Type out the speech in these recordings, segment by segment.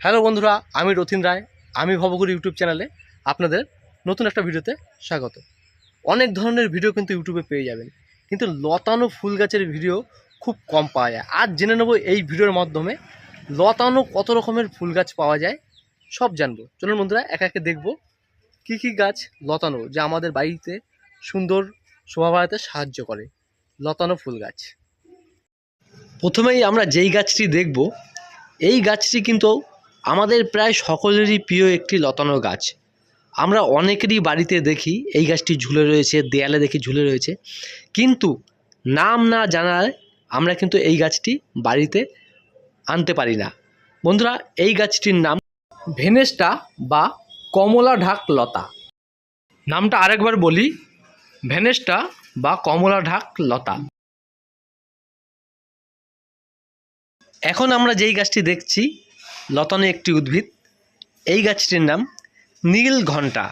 Hello বন্ধুরা, আমি রথিন রায়। আমি ভবগুরু ইউটিউব চ্যানেলে আপনাদের নতুন একটা ভিডিওতে স্বাগত। অনেক ধরনের ভিডিও কিন্তু ইউটিউবে পেয়ে যাবেন, কিন্তু লতানো ফুল গাছের ভিডিও খুব কম পাওয়া যায়। আজ জেনে নেব এই ভিডিওর মাধ্যমে লতানো কত রকমের ফুল গাছ পাওয়া যায়, সব জানব। চলুন বন্ধুরা, একা একে দেখব কী কী গাছ লতানো, যা আমাদের বাড়িতে সুন্দর শোভা বাড়াতে সাহায্য করে। লতানো ফুল গাছ। প্রথমেই আমরা যেই গাছটি দেখব, এই গাছটি কিন্তু আমাদের প্রায় সকলেরই প্রিয় একটি লতানো গাছ। আমরা অনেকেরই বাড়িতে দেখি এই গাছটি ঝুলে রয়েছে, দেয়ালে দেখি ঝুলে রয়েছে। কিন্তু নাম না জানায় আমরা কিন্তু এই গাছটি বাড়িতে আনতে পারি না। বন্ধুরা, এই গাছটির নাম ভেনেস্টা বা কমলা ঢাক লতা। নামটা আরেকবার বলি, ভেনেস্টা বা কমলা ঢাক লতা। এখন আমরা যেই গাছটি দেখছি লতানো একটি উদ্ভিদ। এই গাছটির নাম নীল ঘণ্টা।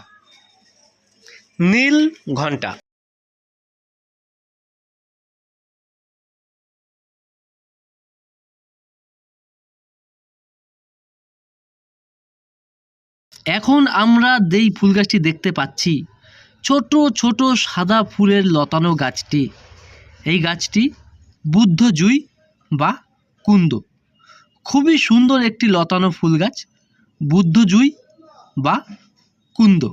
নীল ঘণ্টা। এখন আমরা যেই ফুল গাছটি দেখতে পাচ্ছি, ছোট ছোট সাদা ফুলের লতানো গাছটি। এই গাছটি বুদ্ধ জুই বা কুন্দ। খুবই সুন্দর একটি লতানো ফুল গাছ বুদ্ধ জুই বা কুন্দ।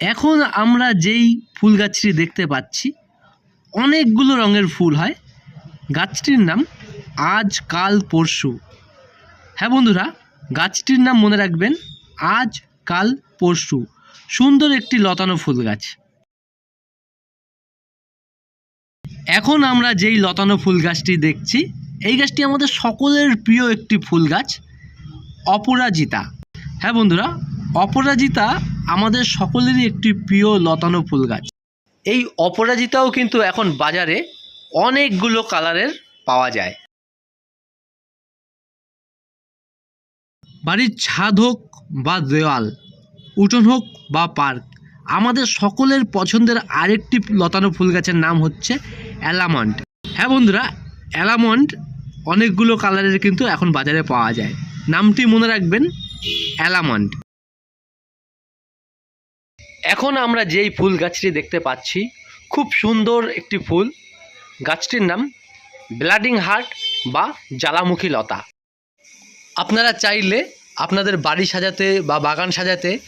এখন আমরা যেই ফুল গাছটি দেখতে পাচ্ছি, অনেকগুলো রঙের ফুল হয়। গাছটির নাম আজ কাল পরশু। হ্যাঁ বন্ধুরা, গাছটির নাম মনে রাখবেন, আজ কাল পরশু। সুন্দর একটি লতানো ফুল গাছ। এখন আমরা যেই লতানো ফুল গাছটি দেখছি, এই গাছটি আমাদের সকলের প্রিয় একটি ফুল গাছ, অপরাজিতা। হ্যাঁ বন্ধুরা, অপরাজিতা আমাদের সকলেরই একটি প্রিয় লতানো ফুল গাছ। এই অপরাজিতাও কিন্তু এখন বাজারে অনেকগুলো কালারের পাওয়া যায়। বাড়ির ছাদ হোক বা দেওয়াল, উঠোন হোক বা পার্ক আমাদের সকলের পছন্দের আরেকটি লতানো ফুল গাছের নাম হচ্ছে অ্যালামন্ড হ্যাঁ বন্ধুরা অ্যালামন্ড অনেকগুলো কালারের কিন্তু এখন বাজারে পাওয়া যায়। নামটি মনে রাখবেন অ্যালামন্ড এখন আমরা যেই ফুল গাছটি দেখতে পাচ্ছি, খুব সুন্দর একটি ফুল। গাছটির নাম ব্লাডিং হার্ট বা জ্বালামুখী লতা। আপনারা চাইলে আপনাদের বাড়ি সাজাতে বা বাগান সাজাতে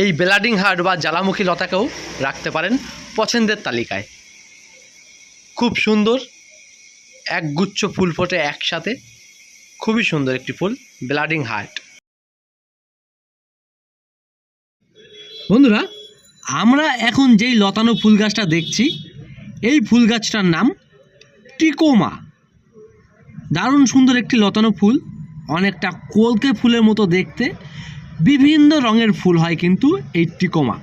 এই ব্লাডিং হার্ট বা জ্বালামুখী লতাকেও রাখতে পারেন পছন্দের তালিকায়। খুব সুন্দর এক গুচ্ছ ফুল ফোটে একসাথে। খুবই সুন্দর একটি ফুল ব্লাডিং হার্ট বন্ধুরা, আমরা এখন যেই লতানো ফুল গাছটা দেখছি, এই ফুল গাছটার নাম টিকোমা দারুণ সুন্দর একটি লতানো ফুল, অনেকটা কলকে ফুলের মতো দেখতে। বিভিন্ন রঙের ফুল হয় কিন্তু এই টিকোমা।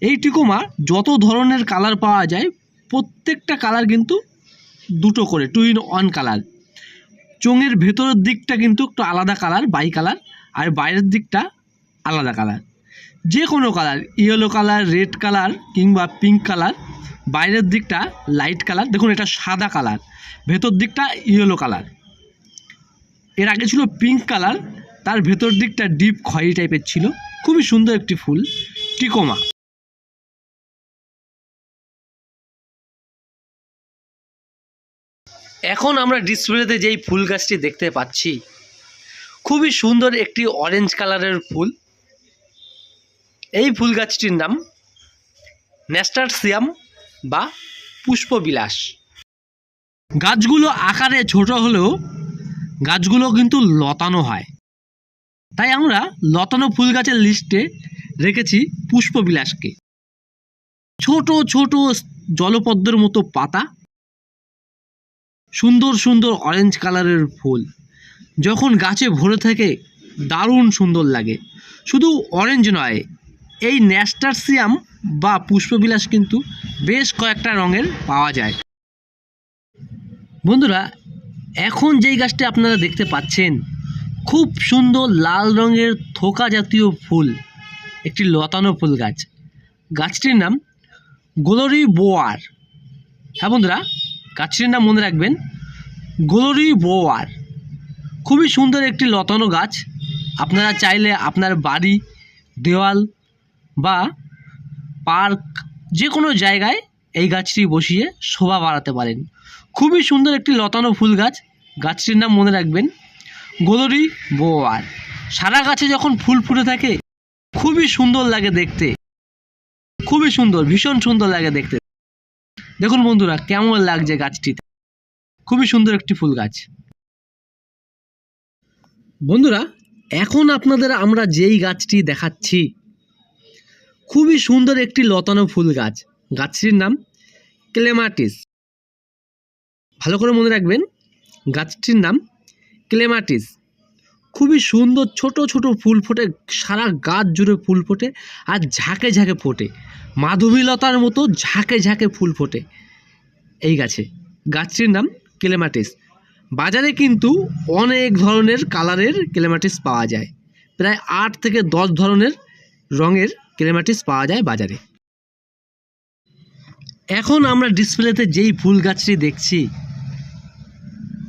এই টিকোমা যত ধরনের কালার পাওয়া যায়, প্রত্যেকটা কালার কিন্তু দুটো করে, টু ইন ওয়ান কালার। চোঙের ভেতরের দিকটা কিন্তু একটু আলাদা কালার, বাই কালার, আর বাইরের দিকটা আলাদা কালার। যে কোনো colour, yellow colour, red colour, কিংবা পিঙ্ক কালার, বাইরের দিকটা লাইট কালার, দেখুন এটা সাদা কালার, ভেতর দিকটা ইয়েলো কালার। এর আগে ছিল পিঙ্ক কালার তার ভেতর দিকটা ডিপ খয়েরি টাইপের ছিল। খুবই সুন্দর একটি ফুল, টিকোমা। এখন আমরা ডিসপ্লেতে যেই ফুল গাছটি দেখতে পাচ্ছি, খুবই সুন্দর একটি অরেঞ্জ কালারের ফুল। এই ফুল গাছটির নাম ন্যাস্টারসিয়াম বা পুষ্পবিলাস। গাছগুলো আকারে ছোট হলেও গাছগুলো কিন্তু লতানো হয়। তাই আমরা লতানো ফুল গাছের লিস্টে রেখেছি পুষ্পবিলাসকে। ছোট ছোট জলপদ্মের মতো পাতা, সুন্দর সুন্দর অরেঞ্জ কালারের ফুল। যখন গাছে ভরে থাকে, দারুণ সুন্দর লাগে। শুধু অরেঞ্জ নয়, এই ন্যাস্টারসিয়াম বা পুষ্পবিলাস কিন্তু বেশ কয়েকটা রঙের পাওয়া যায়। বন্ধুরা, এখন যেই গাছটি আপনারা দেখতে পাচ্ছেন খুব সুন্দর লাল রঙের থোকা জাতীয় ফুল, একটি লতানো ফুল গাছ। গাছটির নাম গোলরি বোয়ার। হ্যাঁ বন্ধুরা, গাছটির নাম মনে রাখবেন, গ্লোরি বোয়ার। খুবই সুন্দর একটি লতানো গাছ। আপনারা চাইলে আপনার বাড়ি, দেওয়াল বা পার্ক যে কোনো জায়গায় এই গাছটি বসিয়ে শোভা বাড়াতে পারেন। খুবই সুন্দর একটি লতানো ফুল গাছ। গাছটির নাম মনে রাখবেন গোলরি বোয়ার সারা গাছে যখন ফুল ফুটে থাকে খুবই সুন্দর লাগে দেখতে। খুবই সুন্দর ভীষণ সুন্দর লাগে দেখতে। দেখুন বন্ধুরা কেমন লাগছে গাছটিতে। খুবই সুন্দর একটি ফুল গাছ। বন্ধুরা এখন আপনাদের আমরা যেই গাছটি দেখাচ্ছি খুবই সুন্দর একটি লতানো ফুল গাছ। গাছটির নাম ক্লেমাটিস। ভালো করে মনে রাখবেন গাছটির নাম ক্লেমাটিস। খুবই সুন্দর ছোট ছোট ফুল ফোটে, সারা গাছ জুড়ে ফুল ফোটে আর ঝাঁকে ঝাঁকে ফোটে। মাধবীলতার মতো ঝাঁকে ঝাঁকে ফুল ফোটে এই গাছে। গাছটির নাম ক্লেমাটিস। বাজারে কিন্তু অনেক ধরনের কালারের ক্লেমাটিস পাওয়া যায়। প্রায় আট থেকে দশ ধরনের রঙের ক্লেমাটিস পাওয়া যায় বাজারে। এখন আমরা ডিসপ্লেতে যেই ফুল গাছটি দেখছি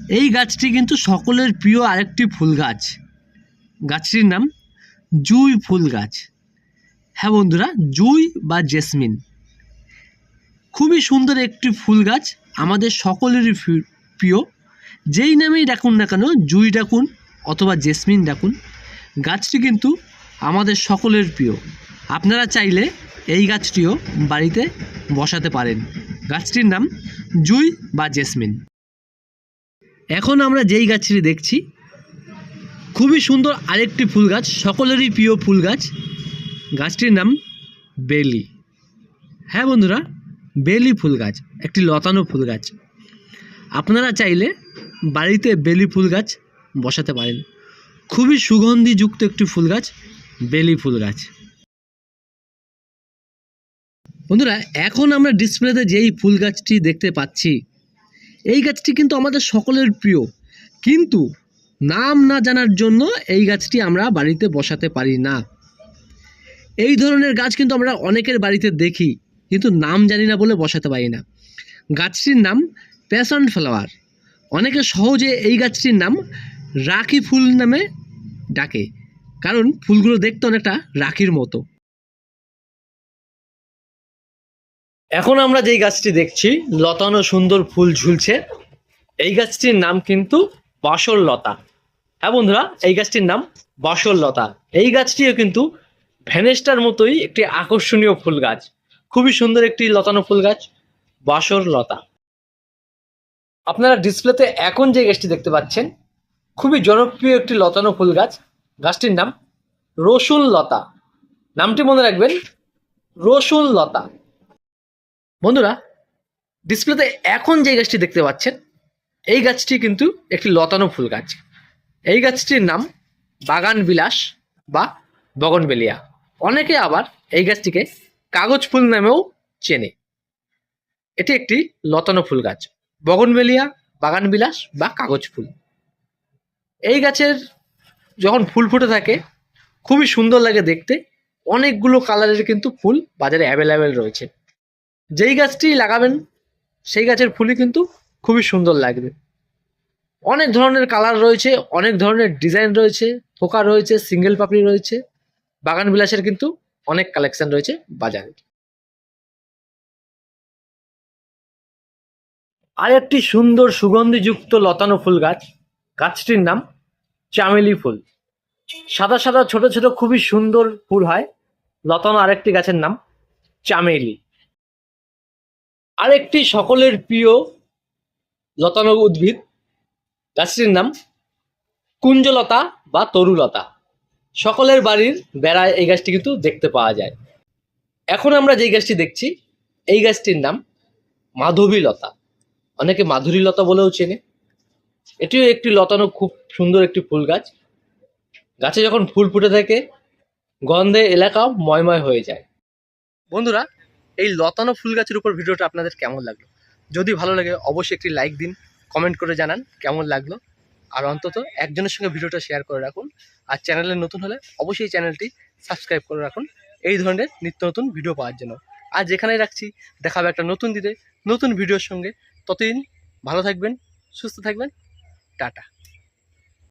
এই গাছটি কিন্তু সকলের প্রিয় আরেকটি ফুল গাছ। গাছটির নাম জুই ফুল গাছ। হ্যাঁ বন্ধুরা, জুই বা জেসমিন। খুবই সুন্দর একটি ফুল গাছ আমাদের সকলেরই প্রিয়। যেই নামেই ডাকুন না কেন, জুই ডাকুন অথবা জেসমিন ডাকুন, গাছটি কিন্তু আমাদের সকলের প্রিয়। আপনারা চাইলে এই গাছটিও বাড়িতে বসাতে পারেন। গাছটির নাম জুই বা জেসমিন। এখন আমরা যেই গাছটি দেখছি, খুবই সুন্দর আরেকটি ফুল গাছ, সকলেরই প্রিয় ফুল গাছ। গাছটির নাম বেলি। হ্যাঁ বন্ধুরা, বেলি ফুল গাছ, একটি লতানো ফুল গাছ। আপনারা চাইলে বাড়িতে বেলি ফুল গাছ বসাতে পারেন। খুবই সুগন্ধিযুক্ত একটি ফুল গাছ, বেলি ফুল গাছ। বন্ধুরা, এখন আমরা ডিসপ্লেতে যেই ফুল গাছটি দেখতে পাচ্ছি এই গাছটি কিন্তু আমাদের সকলের প্রিয়। কিন্তু নাম না জানার জন্য এই গাছটি আমরা বাড়িতে বসাতে পারি না। এই ধরনের গাছ কিন্তু আমরা অনেকের বাড়িতে দেখি, কিন্তু নাম জানি না বলে বসাতে পারি না। গাছটির নাম প্যাশন ফ্লাওয়ার। অনেকে সহজে এই গাছটির নাম রাখি ফুল নামে ডাকে, কারণ ফুলগুলো দেখতে অনেকটা রাখির মতো। এখন আমরা যেই গাছটি দেখছি, লতানো সুন্দর ফুল ঝুলছে। এই গাছটির নাম কিন্তু বাসর লতা হ্যাঁ বন্ধুরা, এই গাছটির নাম বাসর লতা এই গাছটিও কিন্তু ভ্যানেস্টার মতোই একটি আকর্ষণীয় ফুল গাছ। খুবই সুন্দর একটি লতানো ফুল গাছ বাসর লতা আপনারা ডিসপ্লেতে এখন যে গাছটি দেখতে পাচ্ছেন, খুবই জনপ্রিয় একটি লতানো ফুল গাছ। গাছটির নাম রসুন লতা নামটি মনে রাখবেন রসুন লতা বন্ধুরা ডিসপ্লেতে এখন যে গাছটি দেখতে পাচ্ছেন, এই গাছটি কিন্তু একটি লতানো ফুল গাছ। এই গাছটির নাম বাগান বিলাস বা বগনবেলিয়া অনেকে আবার এই গাছটিকে কাগজ ফুল নামেও চেনে। এটি একটি লতানো ফুল গাছ বগনবেলিয়া বাগান বিলাস বা কাগজ ফুল। এই গাছের যখন ফুল ফুটে থাকে, খুবই সুন্দর লাগে দেখতে। অনেকগুলো কালারের কিন্তু ফুল বাজারে অ্যাভেলেবেল রয়েছে। যেই গাছটি লাগাবেন, সেই গাছের ফুলই কিন্তু খুবই সুন্দর লাগবে। অনেক ধরনের কালার রয়েছে, অনেক ধরনের ডিজাইন রয়েছে থোকা রয়েছে, সিঙ্গেল পাপড়ি রয়েছে, বাগান বিলাসের কিন্তু অনেক কালেকশন রয়েছে বাজারে। আর একটি সুন্দর সুগন্ধিযুক্ত লতানো ফুল গাছ, গাছটির নাম চামেলি ফুল। সাদা সাদা, ছোট ছোট, খুবই সুন্দর ফুল হয়। লতানো আরেকটি গাছের নাম চামেলি। আরেকটি সকলের প্রিয় লতানো উদ্ভিদ, গাছটির নাম কুঞ্জলতা বা তরুলতা। সকলের বাড়ির বেড়ায় এই গাছটি কিন্তু দেখতে পাওয়া যায়। এখন আমরা যেই গাছটি দেখছি, এই গাছটির নাম মাধবীলতা। অনেকে মাধুরীলতা বলেও চেনে। এটিও একটি লতানো খুব সুন্দর একটি ফুল গাছ। গাছে যখন ফুল ফুটে থাকে, গন্ধে এলাকা ময়ময় হয়ে যায়। বন্ধুরা এই লতানো ফুল গাছের উপর ভিডিওটা আপনাদের কেমন লাগল? যদি ভালো লাগে, অবশ্যই একটি লাইক দিন কমেন্ট করে জানান কেমন লাগল। আর অন্তত একজনের সঙ্গে ভিডিওটা শেয়ার করে রাখুন। আর চ্যানেলে নতুন হলে অবশ্যই চ্যানেলটি সাবস্ক্রাইব করে রাখুন। এই ধরনের নিত্য নতুন ভিডিও পাওয়ার জন্য। আর যেখানেই রাখছি, দেখাবে একটা নতুন দিনে নতুন ভিডিওর সঙ্গে। ততদিন ভালো থাকবেন, সুস্থ থাকবেন। টাটা।